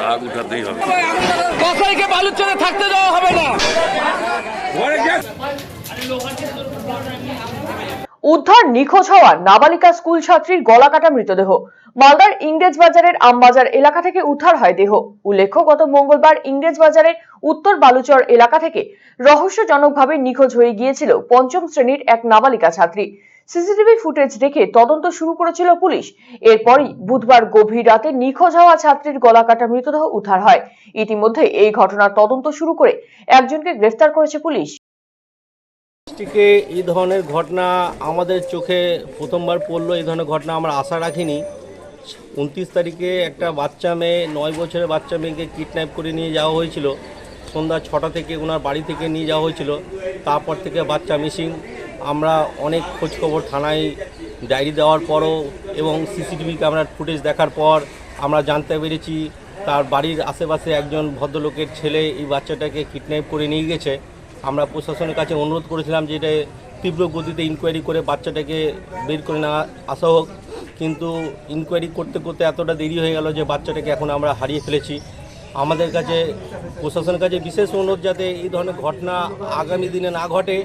রাগ উঠাতেই হবে। কসাইকে বালুচরে থাকতে দেওয়া হবে না। উদ্ধার নিখোঁজ হওয়া নাবালিকা স্কুল ছাত্রীর গলাকাটা মৃতদেহ। মালদার ইংরেজ বাজারের আমবাজার এলাকা থেকে উদ্ধার হয় দেহ। উল্লেখ্য গত মঙ্গলবার ইংরেজ বাজারের উত্তর বালুচর এলাকা থেকে রহস্যজনকভাবে নিখোঁজ হয়ে গিয়েছিল পঞ্চম শ্রেণির এক নাবালিকা ছাত্রী। সিসিটিভি ফুটেজ দেখে তদন্ত শুরু করেছিল পুলিশ। এরপরই বুধবার গভীর রাতে নিখোঁজ হওয়া ছাত্রীর গলা কাটা মৃতদেহ উদ্ধার হয়। ইতিমধ্যে এই ঘটনার তদন্ত শুরু করে একজনকে গ্রেফতার করেছে পুলিশ। ডিস্ট্রিক্টে এই ধরনের ঘটনা আমাদের চোখে প্রথমবার পড়ল, এই ধরনের ঘটনা আমরা আশা রাখিনি। উনত্রিশ তারিখে একটা বাচ্চা মেয়ে, নয় বছরের বাচ্চা মেয়েকে কিডন্যাপ করে নিয়ে যাওয়া হয়েছিল। সন্ধ্যা ছটা থেকে ওনার বাড়ি থেকে নিয়ে যাওয়া হয়েছিল। তারপর থেকে বাচ্চা মিসিং। আমরা অনেক খোঁজখবর থানায় ডায়েরি দেওয়ার পরও এবং সিসিটিভি ক্যামেরার ফুটেজ দেখার পর আমরা জানতে পেরেছি তার বাড়ির আশেপাশে একজন ভদ্রলোকের ছেলে এই বাচ্চাটাকে কিডন্যাপ করে নিয়ে গেছে। আমরা প্রশাসনের কাছে অনুরোধ করেছিলাম যে এটা তীব্র গতিতে ইনকোয়ারি করে বাচ্চাটাকে বের করে না আসা হোক। কিন্তু ইনকোয়ারি করতে করতে এতটা দেরি হয়ে গেল যে বাচ্চাটাকে এখন আমরা হারিয়ে ফেলেছি। আমাদের কাছে প্রশাসনের কাছে বিশেষ অনুরোধ যাতে এই ধরনের ঘটনা আগামী দিনে না ঘটে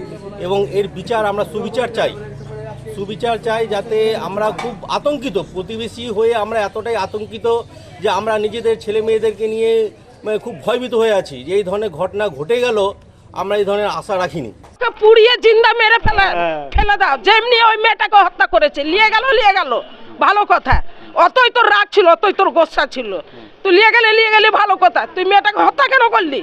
এবং এর বিচার আমরা সুবিচার চাই। সুবিচার চাই যাতে আমরা খুব আতঙ্কিত প্রতিবেশী হয়ে আমরা এতটাই আতঙ্কিত যে আমরা নিজেদের ছেলে মেয়েদেরকে নিয়ে মানে খুব ভয়ভীত হয়ে আছি যে এই ধরনের ঘটনা ঘটে গেল আমরা এই ধরনের আশা রাখিনি। পুড়িয়ে জিন্দা মেরে ফেলা ফেলে দাও। যেমনি ওই মেয়েটাকে হত্যা করেছে নিয়ে গেল নিয়ে গেল। ভালো কথা। অতই তোর রাগ ছিল অতই তোর গোসা ছিল। তুই নিয়ে গেলে নিয়ে গেলি ভালো কথা। তুই মেয়েটাকে হত্যা কেন করলি?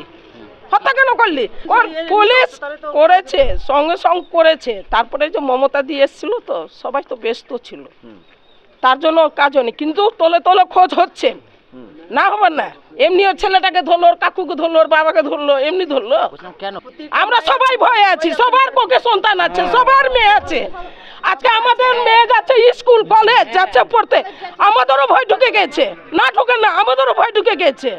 হত্যা কেন করলি? কর- পুলিশ করেছে সঙ্গে সঙ্গে করেছে। তারপরে যে মমতা দিয়ে এসেছিল তো সবাই তো ব্যস্ত ছিল। তার জন্য কাজ হয়নি। কিন্তু তোলে তোলে খোঁজ হচ্ছে। না হবে না। এমনি ওর ছেলেটাকে ধরলো ওর কাকুকে ধরলো ওর বাবাকে ধরলো এমনি ধরলো। কেন? আমরা সবাই ভয়ে আছি। সবার পক্ষে সন্তান আছে সবার মেয়ে আছে। আজকে আমাদের মেয়ে যাচ্ছে স্কুল, কলেজ, যাচ্ছে পড়তে। আমাদেরও ভয় ঢুকে গেছে। না ঢুকে না, আমাদেরও ভয় ঢুকে গেছে।